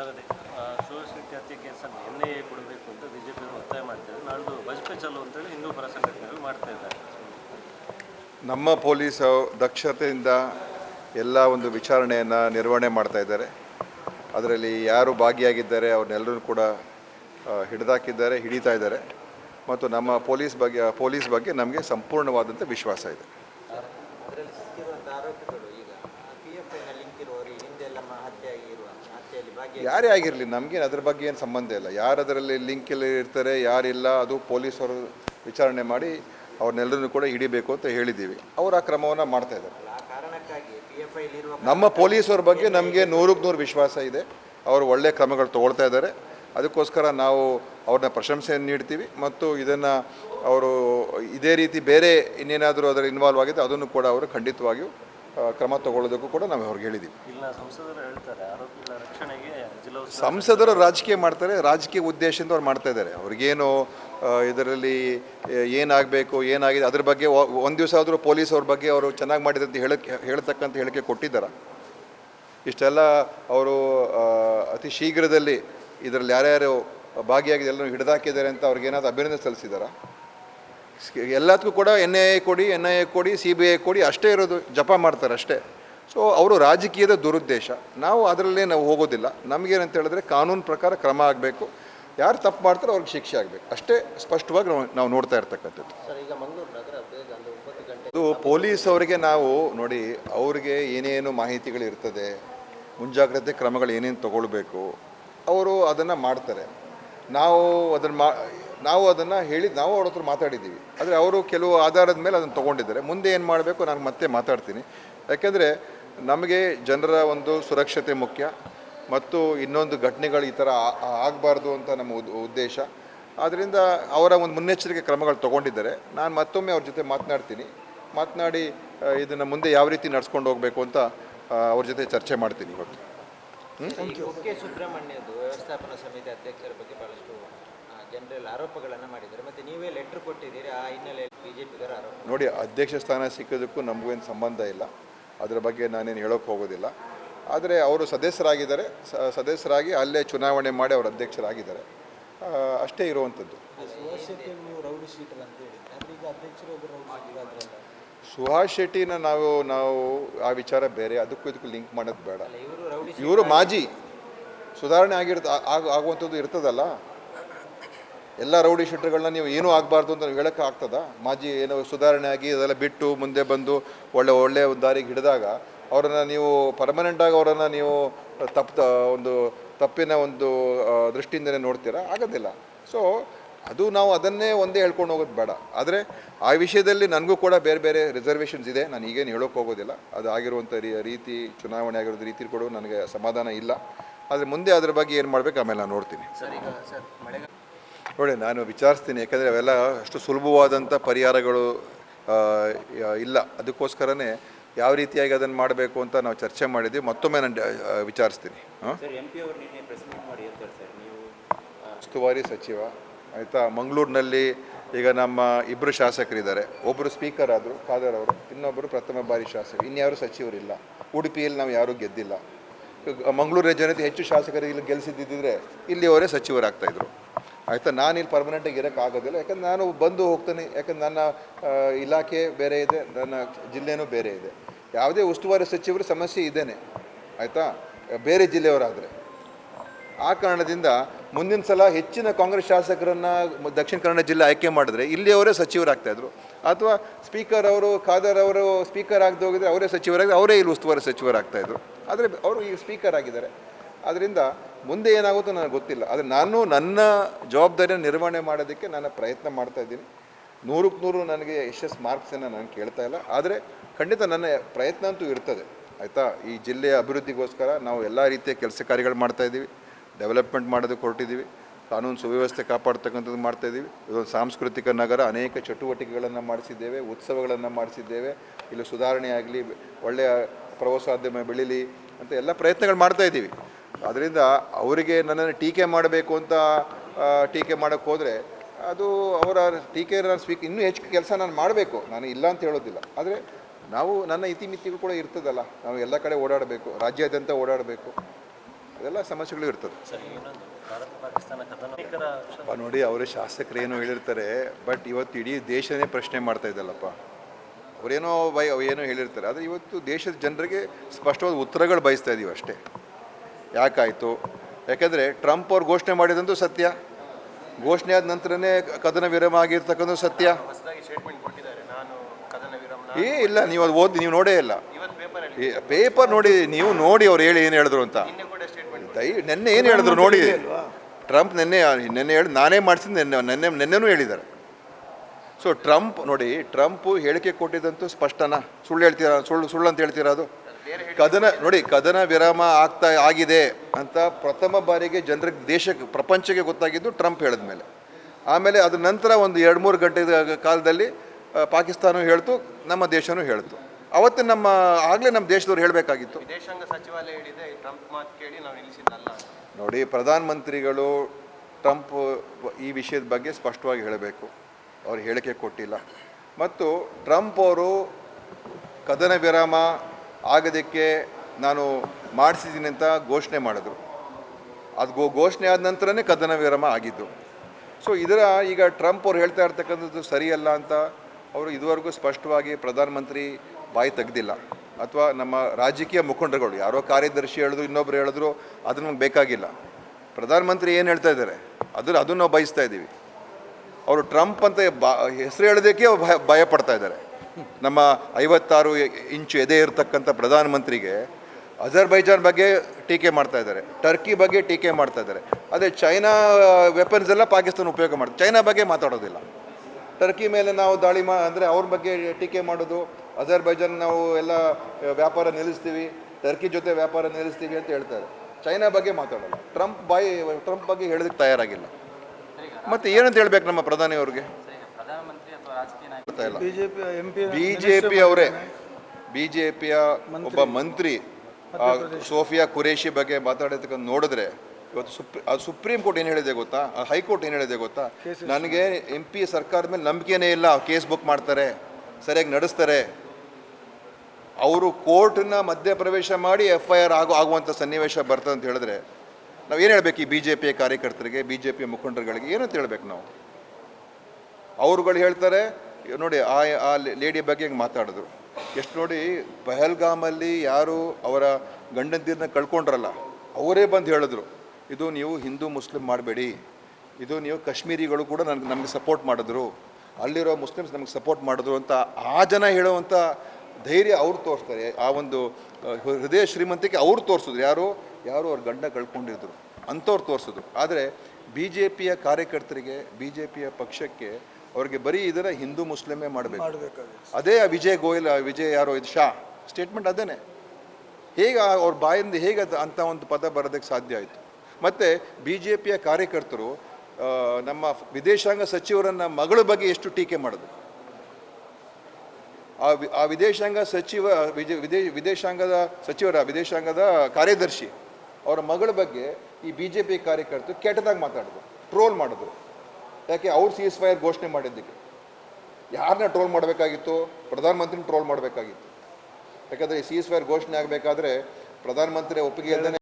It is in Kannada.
ಸರ್, ಅದೇ ಹತ್ಯೆ ಕೇಸನ್ನು ಎನ್ ಕೊಡಬೇಕು ಅಂತ ಬಿಜೆಪಿ ಒತ್ತಾಯ ಮಾಡ್ತಾರೆ ನಾಳ್ದು ಬಜಪೆ ಚಲೋ ಅಂತೇಳಿ ಹಿಂದೂ ಪರ ಸಂಘಟನೆಗಳು ಮಾಡ್ತಾ ಇದ್ದಾರೆ. ನಮ್ಮ ಪೊಲೀಸ್ ದಕ್ಷತೆಯಿಂದ ಎಲ್ಲ ಒಂದು ವಿಚಾರಣೆಯನ್ನು ನಿರ್ವಹಣೆ ಮಾಡ್ತಾ ಇದ್ದಾರೆ. ಅದರಲ್ಲಿ ಯಾರು ಭಾಗಿಯಾಗಿದ್ದಾರೆ ಅವ್ರನ್ನೆಲ್ಲರೂ ಕೂಡ ಹಿಡಿದಾಕಿದ್ದಾರೆ, ಹಿಡಿತಾ ಇದ್ದಾರೆ. ಮತ್ತು ನಮ್ಮ ಪೊಲೀಸ್ ಬಗ್ಗೆ ಪೊಲೀಸ್ ಬಗ್ಗೆ ನಮಗೆ ಸಂಪೂರ್ಣವಾದಂಥ ವಿಶ್ವಾಸ ಇದೆ ಅದರಲ್ಲಿ ಸಿಕ್ಕಿರುವಂಥ ಆರೋಪಿಗಳು ಈಗ ಪಿ ಎಫ್ ಐನ ಲಿಂಕ್ ಇರುವವರು ಹಿಂದೆಲ್ಲ ಮ- ಹತ್ಯೆ ಆಗಿರುವ ಹತ್ಯೆಯಲ್ಲಿ ಭಾಗಿಯಾಗಿ ಯಾರೇ ಆಗಿರಲಿ ನಮಗೆ ಅದ್ರ ಬಗ್ಗೆ ಏನು ಸಂಬಂಧ ಇಲ್ಲ. ಯಾರು ಅದರಲ್ಲಿ ಲಿಂಕಲ್ಲಿ ಇರ್ತಾರೆ ಯಾರಿಲ್ಲ ಅದು ಪೊಲೀಸರು ವಿಚಾರಣೆ ಮಾಡಿ ಅವ್ರನ್ನೆಲ್ಲರೂ ಕೂಡ ಹಿಡಿಬೇಕು ಅಂತ ಹೇಳಿದ್ದೀವಿ. ಅವರು ಆ ಕ್ರಮವನ್ನು ಮಾಡ್ತಾ ಇದ್ದಾರೆ. ಆ ಕಾರಣಕ್ಕಾಗಿ ಪಿ ಎಫ್ ಐಲಿರುವ ನಮ್ಮ ಪೊಲೀಸರ ಬಗ್ಗೆ ನಮಗೆ ನೂರಕ್ಕೆ ನೂರು ವಿಶ್ವಾಸ ಇದೆ. ಅವರು ಒಳ್ಳೆಯ ಕ್ರಮಗಳು ತಗೊಳ್ತಾ ಇದ್ದಾರೆ. ಅದಕ್ಕೋಸ್ಕರ ನಾವು ಅವ್ರನ್ನ ಪ್ರಶಂಸೆಯನ್ನು ನೀಡ್ತೀವಿ ಮತ್ತು ಇದನ್ನು ಅವರು ಇದೇ ರೀತಿ ಬೇರೆ ಇನ್ನೇನಾದರೂ ಅದರ ಇನ್ವಾಲ್ವ್ ಆಗಿದೆ ಅದನ್ನು ಕೂಡ ಅವರು ಖಂಡಿತವಾಗಿಯೂ ಕ್ರಮ ತಗೊಳ್ಳೋದಕ್ಕೂ ಕೂಡ ನಾವು ಅವ್ರಿಗೆ ಹೇಳಿದ್ದೀವಿ. ಇಲ್ಲ ಸಂಸದರು ಹೇಳ್ತಾರೆ ಆರೋಪಿಗಳ ರಕ್ಷಣೆಗೆ ಸಂಸದರು ರಾಜಕೀಯ ಮಾಡ್ತಾರೆ, ರಾಜಕೀಯ ಉದ್ದೇಶದಿಂದ ಅವ್ರು ಮಾಡ್ತಾ ಇದ್ದಾರೆ. ಅವ್ರಿಗೇನು ಇದರಲ್ಲಿ ಏನಾಗಬೇಕು, ಏನಾಗಿದೆ, ಅದ್ರ ಬಗ್ಗೆ ಒಂದು ದಿವಸ ಆದರೂ ಪೊಲೀಸ್ ಅವ್ರ ಬಗ್ಗೆ ಅವರು ಚೆನ್ನಾಗಿ ಮಾಡಿದೆ ಅಂತ ಹೇಳಕ್ಕೆ ಹೇಳ್ತಕ್ಕಂಥ ಹೇಳಿಕೆ ಕೊಟ್ಟಿದ್ದಾರೆ. ಇಷ್ಟೆಲ್ಲ ಅವರು ಅತಿ ಶೀಘ್ರದಲ್ಲಿ ಇದರಲ್ಲಿ ಯಾರ್ಯಾರು ಭಾಗಿಯಾಗಿದೆ ಎಲ್ಲರೂ ಹಿಡಿದಾಕಿದ್ದಾರೆ ಅಂತ ಅವ್ರಿಗೇನಾದ್ರು ಅಭಿನಂದನೆ ಸಲ್ಲಿಸಿದಾರ ಎಲ್ಲದಕ್ಕೂ ಕೂಡ ಎನ್ ಐ ಎ ಕೊಡಿ, ಎನ್ ಐ ಎ ಕೊಡಿ, ಸಿ ಬಿ ಐ ಕೊಡಿ, ಅಷ್ಟೇ ಇರೋದು ಜಪ ಮಾಡ್ತಾರೆ ಅಷ್ಟೇ. ಸೊ ಅವರು ರಾಜಕೀಯದ ದುರುದ್ದೇಶ. ನಾವು ಅದರಲ್ಲೇ ನಾವು ಹೋಗೋದಿಲ್ಲ. ನಮಗೇನಂತ ಹೇಳಿದ್ರೆ ಕಾನೂನು ಪ್ರಕಾರ ಕ್ರಮ ಆಗಬೇಕು. ಯಾರು ತಪ್ಪು ಮಾಡ್ತಾರೋ ಅವ್ರಿಗೆ ಶಿಕ್ಷೆ ಆಗಬೇಕು. ಅಷ್ಟೇ ಸ್ಪಷ್ಟವಾಗಿ ನಾವು ನಾವು ನೋಡ್ತಾ ಇರ್ತಕ್ಕಂಥದ್ದು. ಅದು ಪೊಲೀಸ್ ಅವರಿಗೆ ನಾವು ನೋಡಿ ಅವ್ರಿಗೆ ಏನೇನು ಮಾಹಿತಿಗಳು ಇರ್ತದೆ ಮುಂಜಾಗ್ರತೆ ಕ್ರಮಗಳು ಏನೇನು ತಗೊಳ್ಬೇಕು ಅವರು ಅದನ್ನು ಮಾಡ್ತಾರೆ. ನಾವು ಅದನ್ನು ಮಾ ನಾವು ಅದನ್ನು ಹೇಳಿ ನಾವು ಅವ್ರ ಹತ್ರ ಮಾತಾಡಿದ್ದೀವಿ. ಆದರೆ ಅವರು ಕೆಲವು ಆಧಾರದ ಮೇಲೆ ಅದನ್ನು ತೊಗೊಂಡಿದ್ದಾರೆ. ಮುಂದೆ ಏನು ಮಾಡಬೇಕು ನಾನು ಮತ್ತೆ ಮಾತಾಡ್ತೀನಿ. ಯಾಕೆಂದರೆ ನಮಗೆ ಜನರ ಒಂದು ಸುರಕ್ಷತೆ ಮುಖ್ಯ ಮತ್ತು ಇನ್ನೊಂದು ಘಟನೆಗಳು ಈ ಥರ ಆಗಬಾರ್ದು ಅಂತ ನಮ್ಮ ಉದ್- ಉದ್ದೇಶ. ಆದ್ದರಿಂದ ಅವರ ಒಂದು ಮುನ್ನೆಚ್ಚರಿಕೆ ಕ್ರಮಗಳು ತೊಗೊಂಡಿದ್ದಾರೆ. ನಾನು ಮತ್ತೊಮ್ಮೆ ಅವ್ರ ಜೊತೆ ಮಾತನಾಡ್ತೀನಿ. ಮಾತನಾಡಿ ಇದನ್ನು ಮುಂದೆ ಯಾವ ರೀತಿ ನಡ್ಸ್ಕೊಂಡು ಹೋಗಬೇಕು ಅಂತ ಅವ್ರ ಜೊತೆ ಚರ್ಚೆ ಮಾಡ್ತೀನಿ ಇವತ್ತು. ಸುಬ್ರಹ್ಮಣ್ಯದು ವ್ಯವಸ್ಥಾಪನಾ ಸಮಿತಿ ಅಧ್ಯಕ್ಷರ ಬಗ್ಗೆ ಬಹಳಷ್ಟು ಜನರಲ್ಲಿ ಆರೋಪಗಳನ್ನು ಮಾಡಿದ್ದಾರೆ. ಮತ್ತೆ ನೀವೇ ಲೆಟರ್ ಕೊಟ್ಟಿದ್ದೀರಿ ಆ ಹಿನ್ನೆಲೆಯಲ್ಲಿ ಬಿಜೆಪಿಗರ ಆರೋಪ. ನೋಡಿ ಅಧ್ಯಕ್ಷ ಸ್ಥಾನ ಸಿಕ್ಕೋದಕ್ಕೂ ಏನು ಸಂಬಂಧ ಇಲ್ಲ. ಅದರ ಬಗ್ಗೆ ನಾನೇನು ಹೇಳೋಕ್ಕೆ ಹೋಗೋದಿಲ್ಲ. ಆದರೆ ಅವರು ಸದಸ್ಯರಾಗಿದ್ದಾರೆ. ಸದಸ್ಯರಾಗಿ ಅಲ್ಲೇ ಚುನಾವಣೆ ಮಾಡಿ ಅವರು ಅಧ್ಯಕ್ಷರಾಗಿದ್ದಾರೆ. ಅಷ್ಟೇ ಇರುವಂಥದ್ದು. ಸುಹಾಸ್ ಶೆಟ್ಟಿನ ನಾವು ನಾವು ಆ ವಿಚಾರ ಬೇರೆ ಅದಕ್ಕೂ ಇದಕ್ಕೂ ಲಿಂಕ್ ಮಾಡೋದು ಬೇಡ. ಇವರು ಮಾಜಿ ಸುಧಾರಣೆ ಆಗಿರ್ತ ಆಗ ಆಗುವಂಥದ್ದು ಇರ್ತದಲ್ಲ. ಎಲ್ಲ ರೌಡಿ ಶೀಟರ್ಗಳನ್ನ ನೀವು ಏನೂ ಆಗಬಾರ್ದು ಅಂತ ಹೇಳೋಕ್ಕೆ ಆಗ್ತದ? ಮಾಜಿ ಏನೋ ಸುಧಾರಣೆ ಆಗಿ ಅದೆಲ್ಲ ಬಿಟ್ಟು ಮುಂದೆ ಬಂದು ಒಳ್ಳೆ ಒಳ್ಳೆಯ ಒಂದು ದಾರಿಗೆ ಹಿಡಿದಾಗ ಅವರನ್ನು ನೀವು ಪರ್ಮನೆಂಟಾಗಿ ಅವರನ್ನು ನೀವು ತಪ್ಪು, ಒಂದು ತಪ್ಪಿನ ಒಂದು ದೃಷ್ಟಿಯಿಂದನೇ ನೋಡ್ತೀರಾ? ಆಗೋದಿಲ್ಲ. ಸೊ ಅದು ನಾವು ಅದನ್ನೇ ಒಂದೇ ಹೇಳ್ಕೊಂಡು ಹೋಗೋದು ಬೇಡ. ಆದರೆ ಆ ವಿಷಯದಲ್ಲಿ ನನಗೂ ಕೂಡ ಬೇರೆ ಬೇರೆ ರಿಸರ್ವೇಷನ್ಸ್ ಇದೆ. ನಾನು ಈಗೇನು ಹೇಳೋಕೆ ಹೋಗೋದಿಲ್ಲ. ಅದು ಆಗಿರುವಂಥ ರೀತಿ, ಚುನಾವಣೆ ಆಗಿರೋದು ರೀತಿ ಕೂಡ ನನಗೆ ಸಮಾಧಾನ ಇಲ್ಲ. ಆದರೆ ಮುಂದೆ ಅದ್ರ ಬಗ್ಗೆ ಏನು ಮಾಡಬೇಕು ಆಮೇಲೆ ನಾನು ನೋಡ್ತೀನಿ. ನೋಡಿ ನಾನು ವಿಚಾರಿಸ್ತೀನಿ ಯಾಕಂದರೆ ಅವೆಲ್ಲ ಅಷ್ಟು ಸುಲಭವಾದಂಥ ಪರಿಹಾರಗಳು ಇಲ್ಲ. ಅದಕ್ಕೋಸ್ಕರನೇ ಯಾವ ರೀತಿಯಾಗಿ ಅದನ್ನು ಮಾಡಬೇಕು ಅಂತ ನಾವು ಚರ್ಚೆ ಮಾಡಿದ್ವಿ. ಮತ್ತೊಮ್ಮೆ ನಾನು ವಿಚಾರಿಸ್ತೀನಿ. ಉಸ್ತುವಾರಿ ಸಚಿವ ಆಯಿತಾ? ಮಂಗಳೂರಿನಲ್ಲಿ ಈಗ ನಮ್ಮ ಇಬ್ಬರು ಶಾಸಕರಿದ್ದಾರೆ. ಒಬ್ಬರು ಸ್ಪೀಕರ್ ಆದರು ಖಾದರ್ ಅವರು ಇನ್ನೊಬ್ಬರು ಪ್ರಥಮ ಬಾರಿ ಶಾಸಕರು ಇನ್ಯಾರು ಸಚಿವರಿಲ್ಲ. ಉಡುಪಿಯಲ್ಲಿ ನಾವು ಯಾರೂ ಗೆದ್ದಿಲ್ಲ. ಮಂಗಳೂರಿನ ಜನತೆ ಹೆಚ್ಚು ಶಾಸಕರಿಗೆ ಇಲ್ಲಿ ಗೆಲ್ಲಿಸಿದ್ದಿದ್ರೆ ಇಲ್ಲಿಯವರೇ ಸಚಿವರಾಗ್ತಾಯಿದ್ರು ಆಯಿತಾ, ನಾನು ಇಲ್ಲಿ ಪರ್ಮನೆಂಟಾಗಿ ಇರೋಕ್ಕಾಗೋದಿಲ್ಲ ಯಾಕಂದ್ರೆ ನಾನು ಬಂದು ಹೋಗ್ತೇನೆ. ಯಾಕಂದ್ರೆ ನನ್ನ ಇಲಾಖೆ ಬೇರೆ ಇದೆ, ನನ್ನ ಜಿಲ್ಲೆನೂ ಬೇರೆ ಇದೆ. ಯಾವುದೇ ಉಸ್ತುವಾರಿ ಸಚಿವರು ಸಮಸ್ಯೆ ಇದ್ದೇನೆ ಆಯಿತಾ? ಬೇರೆ ಜಿಲ್ಲೆಯವರಾದರೆ. ಆ ಕಾರಣದಿಂದ ಮುಂದಿನ ಸಲ ಹೆಚ್ಚಿನ ಕಾಂಗ್ರೆಸ್ ಶಾಸಕರನ್ನು ದಕ್ಷಿಣ ಕನ್ನಡ ಜಿಲ್ಲೆ ಆಯ್ಕೆ ಮಾಡಿದ್ರೆ ಇಲ್ಲಿಯವರೇ ಸಚಿವರಾಗ್ತಾಯಿದ್ರು ಅಥವಾ ಸ್ಪೀಕರ್ ಅವರು, ಖಾದರ್ ಅವರು ಸ್ಪೀಕರ್ ಆಗದೆ ಹೋಗಿದ್ರೆ ಅವರೇ ಸಚಿವರಾಗಿ ಅವರೇ ಇಲ್ಲಿ ಉಸ್ತುವಾರಿ ಸಚಿವರಾಗ್ತಾಯಿದ್ರು ಆದರೆ ಅವರು ಈಗ ಸ್ಪೀಕರ್ ಆಗಿದ್ದಾರೆ. ಅದರಿಂದ ಮುಂದೆ ಏನಾಗುತ್ತೋ ನನಗೆ ಗೊತ್ತಿಲ್ಲ. ಆದರೆ ನಾನು ನನ್ನ ಜವಾಬ್ದಾರಿಯನ್ನು ನಿರ್ವಹಣೆ ಮಾಡೋದಕ್ಕೆ ನಾನು ಪ್ರಯತ್ನ ಮಾಡ್ತಾ ಇದ್ದೀನಿ. ನೂರಕ್ಕೆ ನೂರು ನನಗೆ ಯಶಸ್ ಮಾರ್ಕ್ಸನ್ನು ನಾನು ಕೇಳ್ತಾ ಇಲ್ಲ. ಆದರೆ ಖಂಡಿತ ನನ್ನ ಪ್ರಯತ್ನ ಅಂತೂ ಇರ್ತದೆ. ಆಯಿತಾ? ಈ ಜಿಲ್ಲೆಯ ಅಭಿವೃದ್ಧಿಗೋಸ್ಕರ ನಾವು ಎಲ್ಲ ರೀತಿಯ ಕೆಲಸ ಕಾರ್ಯಗಳು ಮಾಡ್ತಾ ಇದ್ದೀವಿ. ಡೆವಲಪ್ಮೆಂಟ್ ಮಾಡೋದಕ್ಕೆ ಹೊರಟಿದ್ದೀವಿ ಕಾನೂನು ಸುವ್ಯವಸ್ಥೆ ಕಾಪಾಡ್ತಕ್ಕಂಥದ್ದು ಮಾಡ್ತಾ ಇದ್ದೀವಿ. ಇದೊಂದು ಸಾಂಸ್ಕೃತಿಕ ನಗರ. ಅನೇಕ ಚಟುವಟಿಕೆಗಳನ್ನು ಮಾಡಿಸಿದ್ದೇವೆ. ಉತ್ಸವಗಳನ್ನು ಮಾಡಿಸಿದ್ದೇವೆ. ಇಲ್ಲಿ ಸುಧಾರಣೆ ಆಗಲಿ ಒಳ್ಳೆಯ ಪ್ರವಾಸೋದ್ಯಮ ಬೆಳೀಲಿ ಅಂತ ಎಲ್ಲ ಪ್ರಯತ್ನಗಳು ಮಾಡ್ತಾ ಇದ್ದೀವಿ. ಅದರಿಂದ ಅವರಿಗೆ ನನ್ನನ್ನು ಟೀಕೆ ಮಾಡಬೇಕು ಅಂತ ಟೀಕೆ ಮಾಡೋಕ್ಕೆ ಹೋದರೆ ಅದು ಅವರ ಟೀಕೆ ನಾನು ಸ್ವೀಕ್ ಇನ್ನೂ ಹೆಚ್ಚು ಕೆಲಸ ನಾನು ಮಾಡಬೇಕು. ನಾನು ಇಲ್ಲ ಅಂತ ಹೇಳೋದಿಲ್ಲ. ಆದರೆ ನಾವು ನನ್ನ ಇತಿಮಿತಿಗೂ ಕೂಡ ಇರ್ತದಲ್ಲ. ನಾವು ಎಲ್ಲ ಕಡೆ ಓಡಾಡಬೇಕು. ರಾಜ್ಯಾದ್ಯಂತ ಓಡಾಡಬೇಕು. ಅದೆಲ್ಲ ಸಮಸ್ಯೆಗಳು ಇರ್ತದೆ. ನೋಡಿ ಅವರ ಶಾಸಕರು ಏನೋ ಹೇಳಿರ್ತಾರೆ ಬಟ್ ಇವತ್ತು ಇಡೀ ದೇಶನೇ ಪ್ರಶ್ನೆ ಮಾಡ್ತಾ ಇದ್ದಲ್ಲಪ್ಪ. ಅವರೇನೋ ಬೈ ಏನೋ ಹೇಳಿರ್ತಾರೆ. ಆದರೆ ಇವತ್ತು ದೇಶದ ಜನರಿಗೆ ಸ್ಪಷ್ಟವಾದ ಉತ್ತರಗಳು ಬಯಸ್ತಾ ಇದ್ದೀವಿ ಅಷ್ಟೇ. ಯಾಕಾಯಿತು? ಯಾಕೆಂದರೆ ಟ್ರಂಪ್ ಅವ್ರು ಘೋಷಣೆ ಮಾಡಿದಂತೂ ಸತ್ಯ. ಘೋಷಣೆ ಆದ ನಂತರನೇ ಕದನ ವಿರಾಮ ಆಗಿರ್ತಕ್ಕಂಥ ಸತ್ಯ. ಹೊಸದಾಗಿ ಸ್ಟೇಟ್ಮೆಂಟ್ ಕೊಟ್ಟಿದ್ದಾರೆ. ನಾನು ಕದನ ವಿರಾಮ ಏ ಇಲ್ಲ ನೀವು ಅದು ಓದಿ ನೀವು ನೋಡೇ ಇಲ್ಲ. ಇವತ್ತು ಪೇಪರ್ ನೋಡಿ ನೀವು ನೋಡಿ ಅವ್ರು ಹೇಳಿ ಏನು ಹೇಳಿದ್ರು ಅಂತ. ದಯ ಕೂಡ ಸ್ಟೇಟ್ಮೆಂಟ್ ದೈ ನೆನ್ನೆ ಏನು ಹೇಳಿದ್ರು ನೋಡಿ. ಟ್ರಂಪ್ ನೆನ್ನೆ ನೆನ್ನೆ ಹೇಳಿ ನಾನೇ ಮಾಡಿಸಿದ್ದು ನೆನ್ನೆ ನೆನ್ನೆ ನೆನ್ನೆನೂ ಹೇಳಿದ್ದಾರೆ. ಸೊ ಟ್ರಂಪ್ ನೋಡಿ ಟ್ರಂಪ್ ಹೇಳಿಕೆ ಕೊಟ್ಟಿದ್ದಂತೂ ಸ್ಪಷ್ಟನಾ? ಸುಳ್ಳು ಹೇಳ್ತೀರಾ? ಸುಳ್ಳು ಸುಳ್ಳು ಅಂತ ಹೇಳ್ತೀರಾ ಅದು? ಕದನ ನೋಡಿ ಕದನ ವಿರಾಮ ಆಗ್ತಾ ಆಗಿದೆ ಅಂತ ಪ್ರಥಮ ಬಾರಿಗೆ ಜನರಿಗೆ ದೇಶಕ್ಕೆ ಪ್ರಪಂಚಕ್ಕೆ ಗೊತ್ತಾಗಿದ್ದು ಟ್ರಂಪ್ ಹೇಳಿದ ಮೇಲೆ. ಆಮೇಲೆ ಅದ್ರ ನಂತರ ಒಂದು ಎರಡು ಮೂರು ಗಂಟೆ ಕಾಲದಲ್ಲಿ ಪಾಕಿಸ್ತಾನ ಹೇಳ್ತು ನಮ್ಮ ದೇಶನೂ ಹೇಳ್ತು. ಅವತ್ತು ನಮ್ಮ ಆಗಲೇ ನಮ್ಮ ದೇಶದವ್ರು ಹೇಳಬೇಕಾಗಿತ್ತು. ವಿದೇಶಾಂಗ ಸಚಿವಾಲಯ ಹೇಳಿದೆ ಟ್ರಂಪ್ ಮಾತು ಕೇಳಿ ನಾವು ನಿಲ್ಲಿಸಿದ್ದಲ್ಲ ನೋಡಿ ಪ್ರಧಾನಮಂತ್ರಿಗಳು ಟ್ರಂಪ್ ಈ ವಿಷಯದ ಬಗ್ಗೆ ಸ್ಪಷ್ಟವಾಗಿ ಹೇಳಬೇಕು. ಅವ್ರು ಹೇಳಿಕೆ ಕೊಟ್ಟಿಲ್ಲ. ಮತ್ತು ಟ್ರಂಪ್ ಅವರು ಕದನ ವಿರಾಮ ಆಗೋದಕ್ಕೆ ನಾನು ಮಾಡಿಸಿದ್ದೀನಿ ಅಂತ ಘೋಷಣೆ ಮಾಡಿದ್ರು. ಅದು ಗೋ, ಘೋಷಣೆ ಆದ ನಂತರನೇ ಕದನ ವಿರಾಮ ಆಗಿದ್ದು. ಸೊ ಇದರ ಈಗ ಟ್ರಂಪ್ ಅವ್ರು ಹೇಳ್ತಾ ಇರ್ತಕ್ಕಂಥದ್ದು ಸರಿಯಲ್ಲ ಅಂತ ಅವರು ಇದುವರೆಗೂ ಸ್ಪಷ್ಟವಾಗಿ ಪ್ರಧಾನಮಂತ್ರಿ ಬಾಯಿ ತೆಗೆದಿಲ್ಲ. ಅಥವಾ ನಮ್ಮ ರಾಜಕೀಯ ಮುಖಂಡರುಗಳು, ಯಾರೋ ಕಾರ್ಯದರ್ಶಿ ಹೇಳಿದ್ರು, ಇನ್ನೊಬ್ರು ಹೇಳಿದ್ರು, ಅದು ನಮ್ಗೆ ಬೇಕಾಗಿಲ್ಲ. ಪ್ರಧಾನಮಂತ್ರಿ ಏನು ಹೇಳ್ತಾ ಇದ್ದಾರೆ? ಅದನ್ನು ಅದನ್ನು ನಾವು ಬಯಸ್ತಾ ಇದ್ದೀವಿ. ಅವರು ಟ್ರಂಪ್ ಅಂತ ಬಾ, ಹೆಸರು ಹೇಳೋದಕ್ಕೆ ಭಯ ಭಯ ಪಡ್ತಾ ಇದ್ದಾರೆ. ನಮ್ಮ ಐವತ್ತಾರು ಇಂಚು ಎದೆ ಇರತಕ್ಕಂಥ ಪ್ರಧಾನಮಂತ್ರಿಗೆ ಅಜರ್ಬೈಜಾನ್ ಬಗ್ಗೆ ಟೀಕೆ ಮಾಡ್ತಾ ಇದ್ದಾರೆ, ಟರ್ಕಿ ಬಗ್ಗೆ ಟೀಕೆ ಮಾಡ್ತಾ ಇದ್ದಾರೆ. ಅದೇ ಚೈನಾ ವೆಪನ್ಸ್ ಎಲ್ಲ ಪಾಕಿಸ್ತಾನ ಉಪಯೋಗ ಮಾಡ್ತಾರೆ. ಚೈನಾ ಬಗ್ಗೆ ಮಾತಾಡೋದಿಲ್ಲ. ಟರ್ಕಿ ಮೇಲೆ ನಾವು ದಾಳಿ ಮಾ, ಅಂದರೆ ಅವ್ರ ಬಗ್ಗೆ ಟೀಕೆ ಮಾಡೋದು, ಅಜರ್ಬೈಜಾನ್ ನಾವು ಎಲ್ಲ ವ್ಯಾಪಾರ ನಿಲ್ಲಿಸ್ತೀವಿ, ಟರ್ಕಿ ಜೊತೆ ವ್ಯಾಪಾರ ನಿಲ್ಲಿಸ್ತೀವಿ ಅಂತ ಹೇಳ್ತಾರೆ ಚೈನಾ ಬಗ್ಗೆ ಮಾತಾಡೋಲ್ಲ. ಟ್ರಂಪ್ ಬಾಯಿ, ಟ್ರಂಪ್ ಬಗ್ಗೆ ಹೇಳೋದಕ್ಕೆ ತಯಾರಾಗಿಲ್ಲ. ಮತ್ತೆ ಏನಂತ ಹೇಳ್ಬೇಕು ನಮ್ಮ ಪ್ರಧಾನಿ ಇಲ್ಲ BJP M P B J P ಅವರೇ ಬಿಜೆಪಿಯ ಜೆ ಪಿಯ ಒಬ್ಬ ಮಂತ್ರಿ ಸೋಫಿಯಾ ಕುರೇಶಿ ಬಗ್ಗೆ ಮಾತಾಡೋದಕ್ಕೆ ನೋಡಿದ್ರೆ ಇವತ್ತು ಸುಪ್ರೀ ಅದು ಸುಪ್ರೀಂ ಕೋರ್ಟ್ ಏನು ಹೇಳಿದೆ ಗೊತ್ತಾ? ಆ ಹೈಕೋರ್ಟ್ ಏನು ಹೇಳಿದೆ ಗೊತ್ತಾ? ನನಗೆ ಎಂ ಪಿ ಸರ್ಕಾರದ ಮೇಲೆ ನಂಬಿಕೆನೇ ಇಲ್ಲ ಕೇಸ್ ಬುಕ್ ಮಾಡ್ತಾರೆ ಸರಿಯಾಗಿ ನಡೆಸ್ತಾರೆ. ಅವರು ಕೋರ್ಟನ್ನ ಮಧ್ಯಪ್ರವೇಶ ಮಾಡಿ ಎಫ್ ಐ ಆರ್ ಆಗೋ ಆಗುವಂಥ ಸನ್ನಿವೇಶ ಬರ್ತದೆ ಅಂತ ಹೇಳಿದ್ರೆ ನಾವು ಏನು ಹೇಳಬೇಕು ಈ ಬಿ ಜೆ ಪಿ ಕಾರ್ಯಕರ್ತರಿಗೆ ಬಿ ಜೆ ಪಿ ಮುಖಂಡರುಗಳಿಗೆ? ಏನಂತ ಹೇಳ್ಬೇಕು ನಾವು? ಅವ್ರುಗಳು ಹೇಳ್ತಾರೆ ನೋಡಿ, ಆ ಆ ಲೇಡಿ ಬಗ್ಗೆ ಹಿಂಗೆ ಮಾತಾಡಿದ್ರು. ಎಷ್ಟು ನೋಡಿ, ಪಹಲ್ಗಾಮಲ್ಲಿ ಯಾರು ಅವರ ಗಂಡಂದಿರನ್ನ ಕಳ್ಕೊಂಡ್ರಲ್ಲ, ಅವರೇ ಬಂದು ಹೇಳಿದ್ರು, ಇದು ನೀವು ಹಿಂದೂ ಮುಸ್ಲಿಂ ಮಾಡಬೇಡಿ, ಇದು ನೀವು ಕಾಶ್ಮೀರಿಗಳು ಕೂಡ ನನಗೆ, ನಮಗೆ ಸಪೋರ್ಟ್ ಮಾಡಿದ್ರು, ಅಲ್ಲಿರೋ ಮುಸ್ಲಿಮ್ಸ್ ನಮಗೆ ಸಪೋರ್ಟ್ ಮಾಡಿದ್ರು ಅಂತ ಆ ಜನ ಹೇಳುವಂಥ ಧೈರ್ಯ ಅವ್ರು ತೋರಿಸ್ತಾರೆ. ಆ ಒಂದು ಹೃದಯ ಶ್ರೀಮಂತಿಕೆ ಅವ್ರು ತೋರಿಸಿದ್ರು. ಯಾರು? ಯಾರು ಅವ್ರ ಗಂಡ ಕಳ್ಕೊಂಡಿದ್ರು, ಅಂಥವ್ರು ತೋರಿಸಿದ್ರು. ಆದರೆ ಬಿ ಜೆ ಪಿಯ ಕಾರ್ಯಕರ್ತರಿಗೆ ಬಿ ಜೆ ಪಿಯ ಪಕ್ಷಕ್ಕೆ ಅವ್ರಿಗೆ ಬರೀ ಇದರ ಹಿಂದೂ ಮುಸ್ಲಿಮೇ ಮಾಡಬೇಕು. ಅದೇ ಆ ವಿಜಯ್ ಗೋಯಲ್ ಆ ವಿಜಯ್ ಯಾರೋ ಇದು ಶಾ ಸ್ಟೇಟ್ಮೆಂಟ್ ಅದೇನೆ. ಹೇಗೆ ಅವ್ರ ಬಾಯಿಂದ ಹೇಗೆ ಅದು ಅಂಥ ಒಂದು ಪದ ಬರೋದಕ್ಕೆ ಸಾಧ್ಯ ಆಯಿತು. ಮತ್ತು ಬಿ ಜೆ ಪಿಯ ಕಾರ್ಯಕರ್ತರು ನಮ್ಮ ವಿದೇಶಾಂಗ ಸಚಿವರನ್ನ ಮಗಳ ಬಗ್ಗೆ ಎಷ್ಟು ಟೀಕೆ ಮಾಡಿದ್ರು ಆ ವಿ- ಆ ವಿದೇಶಾಂಗ ಸಚಿವ ವಿದೇ ವಿದೇಶಾಂಗದ ಸಚಿವರ ವಿದೇಶಾಂಗದ ಕಾರ್ಯದರ್ಶಿ ಅವರ ಮಗಳ ಬಗ್ಗೆ ಈ ಬಿ ಜೆ ಪಿ ಕಾರ್ಯಕರ್ತರು ಕೆಟ್ಟದಾಗಿ ಮಾತಾಡಿದ್ರು ಟ್ರೋಲ್ ಮಾಡಿದ್ರು ಯಾಕೆ ಅವ್ರು ಸೀಸ್ ಫೈರ್ ಘೋಷಣೆ ಮಾಡಿದ್ದಕ್ಕೆ? ಯಾರನ್ನ ಟ್ರೋಲ್ ಮಾಡಬೇಕಾಗಿತ್ತು? ಪ್ರಧಾನಮಂತ್ರಿನ ಟ್ರೋಲ್ ಮಾಡಬೇಕಾಗಿತ್ತು. ಯಾಕಂದರೆ ಸೀಸ್ ಫೈರ್ ಘೋಷಣೆ ಆಗಬೇಕಾದ್ರೆ ಪ್ರಧಾನಮಂತ್ರಿ ಒಪ್ಪಿಗೆ ಇಲ್ಲದೇ